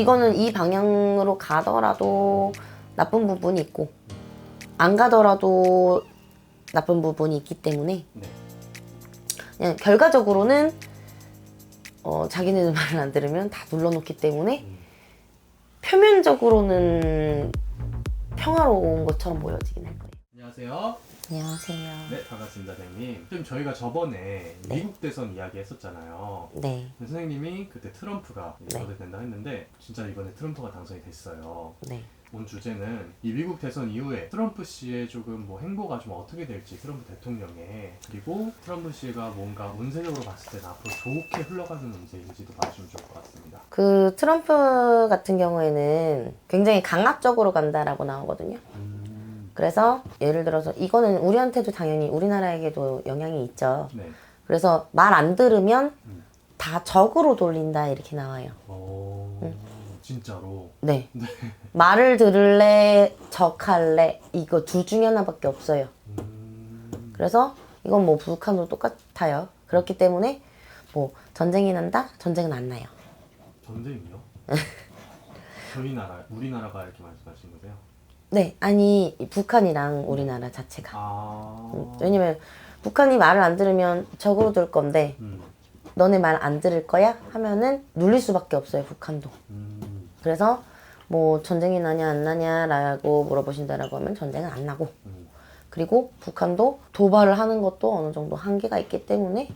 이거는 이 방향으로 가더라도 나쁜 부분이 있고 안 가더라도 나쁜 부분이 있기 때문에 네. 그냥 결과적으로는 어, 자기네들 말을 안 들으면 다 눌러놓기 때문에 음. 표면적으로는 평화로운 것처럼 보여지긴 할 거예요. 안녕하세요. 안녕하세요. 네, 반갑습니다, 선생님. 지금 저희가 저번에 네. 미국 대선 이야기 했었잖아요. 네, 근데 선생님이 그때 트럼프가 네. 거대된다 했는데 진짜 이번에 트럼프가 당선이 됐어요. 네. 오늘 주제는 이 미국 대선 이후에 트럼프 씨의 조금 뭐 행보가 좀 어떻게 될지 트럼프 대통령의 그리고 트럼프 씨가 뭔가 운세적으로 봤을 때는 앞으로 좋게 흘러가는 운세인지도 봐주면 좋을 것 같습니다. 그 트럼프 같은 경우에는 굉장히 강압적으로 간다라고 나오거든요. 음, 그래서 예를 들어서 이거는 우리한테도 당연히 우리나라에게도 영향이 있죠. 네. 그래서 말 안 들으면 음. 다 적으로 돌린다 이렇게 나와요. 오, 음. 진짜로. 네. 말을 들을래, 적할래 이거 둘 중에 하나밖에 없어요. 음, 그래서 이건 뭐 북한도 똑같아요. 그렇기 때문에 뭐 전쟁이 난다? 전쟁은 안 나요. 전쟁이요? 저희 나라, 우리나라가 이렇게 말씀하신 거세요? 네, 아니 북한이랑 우리나라 자체가. 아, 음, 왜냐면 북한이 말을 안 들으면 적으로 들 건데 음, 너네 말 안 들을 거야? 하면은 눌릴 수밖에 없어요, 북한도. 음, 그래서 뭐 전쟁이 나냐 안 나냐라고 물어보신다라고 하면 전쟁은 안 나고 음. 그리고 북한도 도발을 하는 것도 어느 정도 한계가 있기 때문에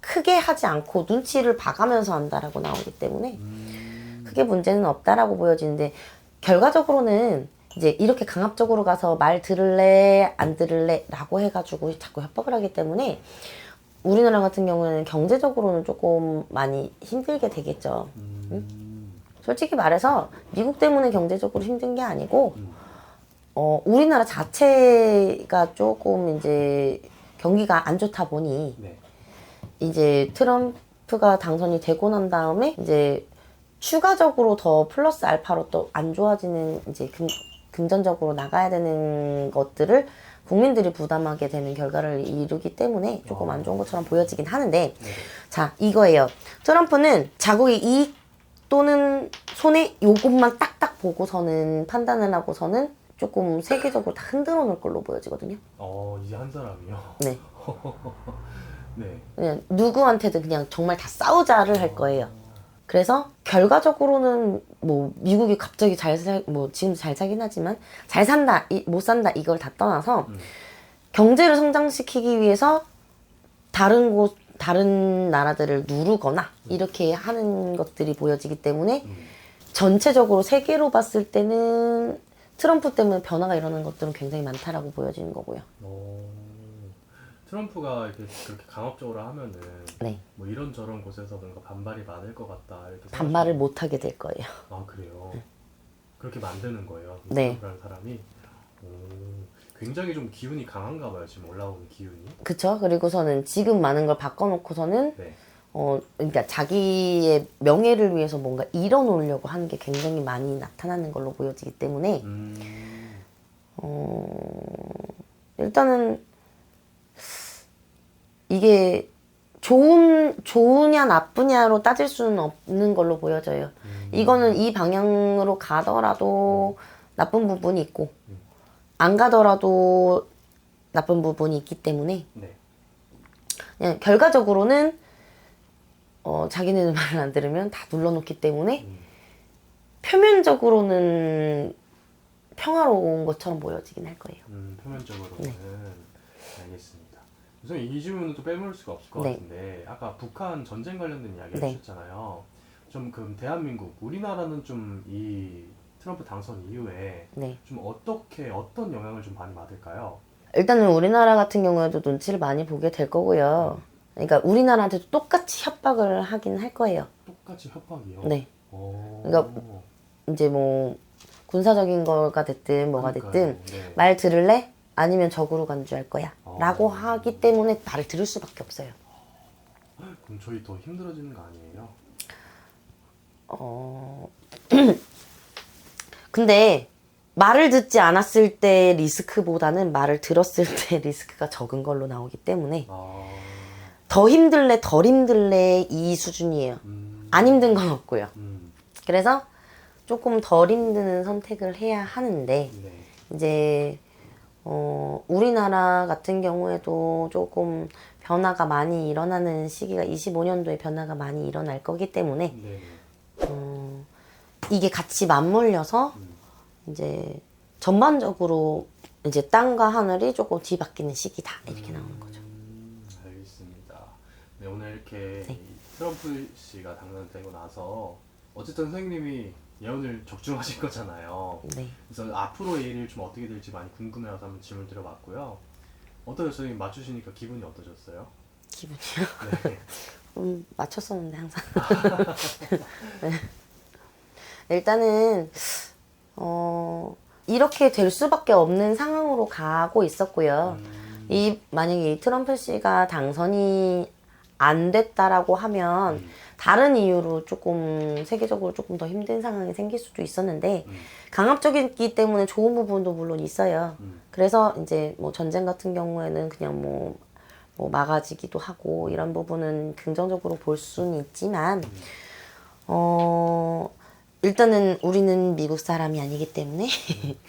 크게 하지 않고 눈치를 봐가면서 한다라고 나오기 때문에 음. 크게 문제는 없다라고 보여지는데 결과적으로는 이제 이렇게 강압적으로 가서 말 들을래 안 들을래 라고 해가지고 자꾸 협박을 하기 때문에 우리나라 같은 경우에는 경제적으로는 조금 많이 힘들게 되겠죠. 음. 솔직히 말해서 미국 때문에 경제적으로 힘든 게 아니고 음. 어, 우리나라 자체가 조금 이제 경기가 안 좋다 보니 네. 이제 트럼프가 당선이 되고 난 다음에 이제 추가적으로 더 플러스 알파로 또 안 좋아지는 이제 금, 금전적으로 나가야 되는 것들을 국민들이 부담하게 되는 결과를 이루기 때문에 조금 안 좋은 것처럼 보여지긴 하는데 네. 자 이거예요. 트럼프는 자국의 이익 또는 손해 요것만 딱딱 보고서는 판단을 하고서는 조금 세계적으로 다 흔들어 놓을 걸로 보여지거든요. 어, 이제 한 사람이요? 네. 네. 그냥 누구한테든 그냥 정말 다 싸우자를 할 거예요. 그래서 결과적으로는 뭐 미국이 갑자기 잘 살, 뭐 지금 잘 살긴 하지만 잘 산다, 이- 못 산다 이걸 다 떠나서 음. 경제를 성장시키기 위해서 다른 곳, 다른 나라들을 누르거나 이렇게 하는 것들이 보여지기 때문에 음. 전체적으로 세계로 봤을 때는 트럼프 때문에 변화가 일어나는 것들은 굉장히 많다라고 보여지는 거고요. 어, 트럼프가 이렇게 그렇게 강압적으로 하면은 네. 뭐 이런 저런 곳에서 뭔가 반발이 많을 것 같다 이렇게 반발을 못 하게 될 거예요. 아 그래요. 그렇게 만드는 거예요. 네. 트럼프라는 사람이. 오, 굉장히 좀 기운이 강한가 봐요. 지금 올라오는 기운이. 그쵸? 그리고서는 지금 많은 걸 바꿔놓고서는 네. 어, 그러니까 자기의 명예를 위해서 뭔가 이뤄놓으려고 하는 게 굉장히 많이 나타나는 걸로 보여지기 때문에, 음, 어, 일단은, 이게 좋은, 좋으냐 나쁘냐로 따질 수는 없는 걸로 보여져요. 음. 이거는 이 방향으로 가더라도 나쁜 부분이 있고, 안 가더라도 나쁜 부분이 있기 때문에, 네. 그냥 결과적으로는 어, 자기네들 말을 안 들으면 다 눌러놓기 때문에 음. 표면적으로는 평화로운 것처럼 보여지긴 할 거예요. 음, 표면적으로는 네. 알겠습니다. 우선 이 질문은 또 빼먹을 수가 없을 것 네. 같은데 아까 북한 전쟁 관련된 이야기 네. 해주셨잖아요. 좀 그럼 대한민국 우리나라는 좀 이 트럼프 당선 이후에 네. 좀 어떻게 어떤 영향을 좀 많이 받을까요? 일단은 우리나라 같은 경우에도 눈치를 많이 보게 될 거고요. 그러니까 우리나라한테도 똑같이 협박을 하긴 할 거예요. 똑같이 협박이요. 네. 오. 그러니까 이제 뭐 군사적인 거가 됐든 뭐가 그러니까요. 됐든 네. 말 들을래? 아니면 적으로 간주할 거야. 어. 라고 하기 때문에 말을 들을 수밖에 없어요. 그럼 저희 더 힘들어지는 거 아니에요? 어. 근데 말을 듣지 않았을 때 리스크보다는 말을 들었을 때 리스크가 적은 걸로 나오기 때문에 아, 더 힘들래 덜 힘들래 이 수준이에요. 음, 안 힘든 건 없고요. 음, 그래서 조금 덜 힘든 선택을 해야 하는데 네. 이제 어, 우리나라 같은 경우에도 조금 변화가 많이 일어나는 시기가 25년도에 변화가 많이 일어날 거기 때문에 네. 어, 이게 같이 맞물려서 음. 이제 전반적으로 이제 땅과 하늘이 조금 뒤바뀌는 시기다 이렇게 나오는 거죠. 음, 알겠습니다. 네, 오늘 이렇게 네. 이 트럼프 씨가 당선되고 나서 어쨌든 선생님이 예언을 적중하신 거잖아요. 네. 그래서 앞으로의 일이 좀 어떻게 될지 많이 궁금해서 한번 질문 드려봤고요. 어떠셨어요? 선생님 맞추시니까 기분이 어떠셨어요? 기분이요. 네. 음, 맞췄었는데 항상. 네. 일단은 어, 이렇게 될 수밖에 없는 상황으로 가고 있었고요. 음, 이 만약에 이 트럼프 씨가 당선이 안 됐다라고 하면 음. 다른 이유로 조금 세계적으로 조금 더 힘든 상황이 생길 수도 있었는데 음. 강압적이기 때문에 좋은 부분도 물론 있어요. 음. 그래서 이제 뭐 전쟁 같은 경우에는 그냥 뭐, 뭐 막아지기도 하고 이런 부분은 긍정적으로 볼 수는 있지만 어 일단은 우리는 미국 사람이 아니기 때문에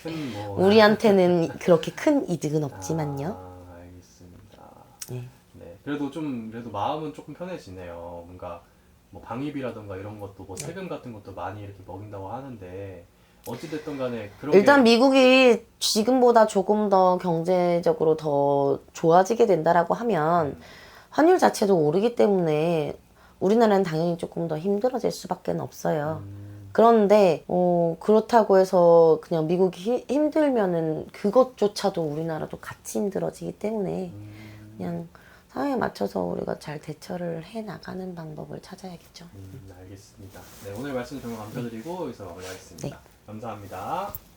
큰뭐 우리한테는 그렇게 큰 이득은 없지만요. 아, 알겠습니다. 네. 네. 그래도 좀 그래도 마음은 조금 편해지네요. 뭔가 뭐 방입이라던가 이런 것도 네. 뭐 세금 같은 것도 많이 이렇게 먹인다고 하는데 어찌 됐든 간에 그런 일단 게 미국이 지금보다 조금 더 경제적으로 더 좋아지게 된다라고 하면 환율 자체도 오르기 때문에 우리나라는 당연히 조금 더 힘들어질 수밖에 없어요. 음, 그런데 어, 그렇다고 해서 그냥 미국이 히- 힘들면은 그것조차도 우리나라도 같이 힘들어지기 때문에 음, 그냥 상황에 맞춰서 우리가 잘 대처를 해 나가는 방법을 찾아야겠죠. 음, 알겠습니다. 네, 오늘 말씀 정말 감사드리고 여기서 마무리하겠습니다. 네. 감사합니다.